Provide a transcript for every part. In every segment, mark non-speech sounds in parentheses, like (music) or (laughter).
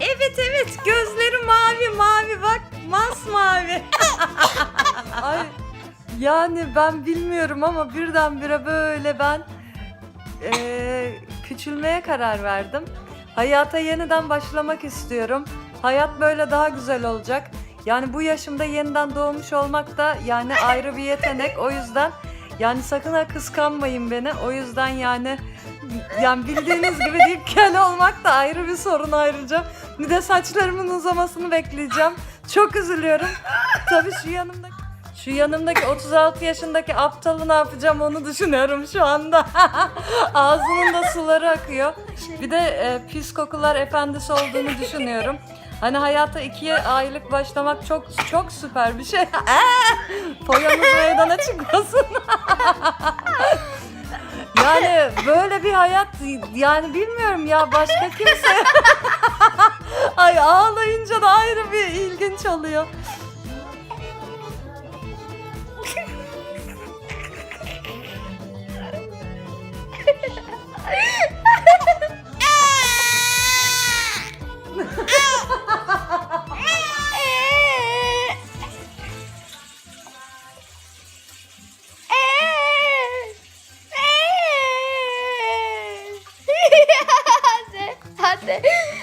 Evet evet gözleri mavi mavi bak masmavi. (laughs) Ay yani ben bilmiyorum ama birdenbire böyle ben eee, küçülmeye karar verdim. Hayata yeniden başlamak istiyorum. Hayat böyle daha güzel olacak. Yani bu yaşımda yeniden doğmuş olmak da yani ayrı bir yetenek. O yüzden yani sakın ha kıskanmayın beni. O yüzden yani yani bildiğiniz gibi deyip kel olmak da ayrı bir sorun ayrıca. Bir de saçlarımın uzamasını bekleyeceğim. Çok üzülüyorum. Tabii şu yanımdaki şu yanımdaki 36 yaşındaki aptalı ne yapacağım onu düşünüyorum şu anda. (laughs) Ağzının da suları akıyor. Bir de e, pis kokular efendisi olduğunu düşünüyorum. Hani hayata ikiye aylık başlamak çok çok süper bir şey. (laughs) Foyanız meydana çıkmasın. (laughs) yani böyle bir hayat yani bilmiyorum ya başka kimse. (laughs) Ay ağlayınca da ayrı bir ilginç oluyor.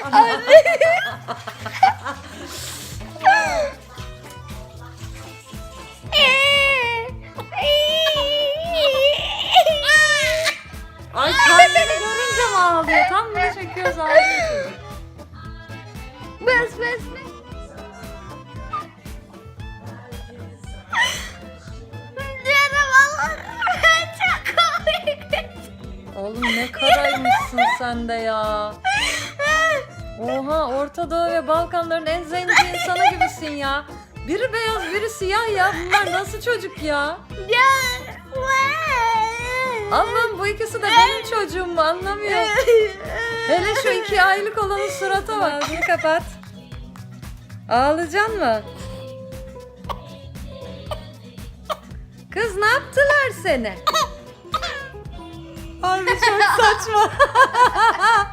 Hadi. Ay kendini görünce mi ağlıyor? Tam bunu çekiyoruz ağlıyor. Bas bas bas. Oğlum ne karaymışsın sen de ya. Orta Doğu ve Balkanların en zenci insanı gibisin ya. Biri beyaz biri siyah ya. Bunlar nasıl çocuk ya? Ya. Allah'ım bu ikisi de benim çocuğum mu anlamıyorum. Hele şu iki aylık olanın surata bak. Ağzını kapat. Ağlayacaksın mı? Kız ne yaptılar seni? Abi çok saçma. (laughs)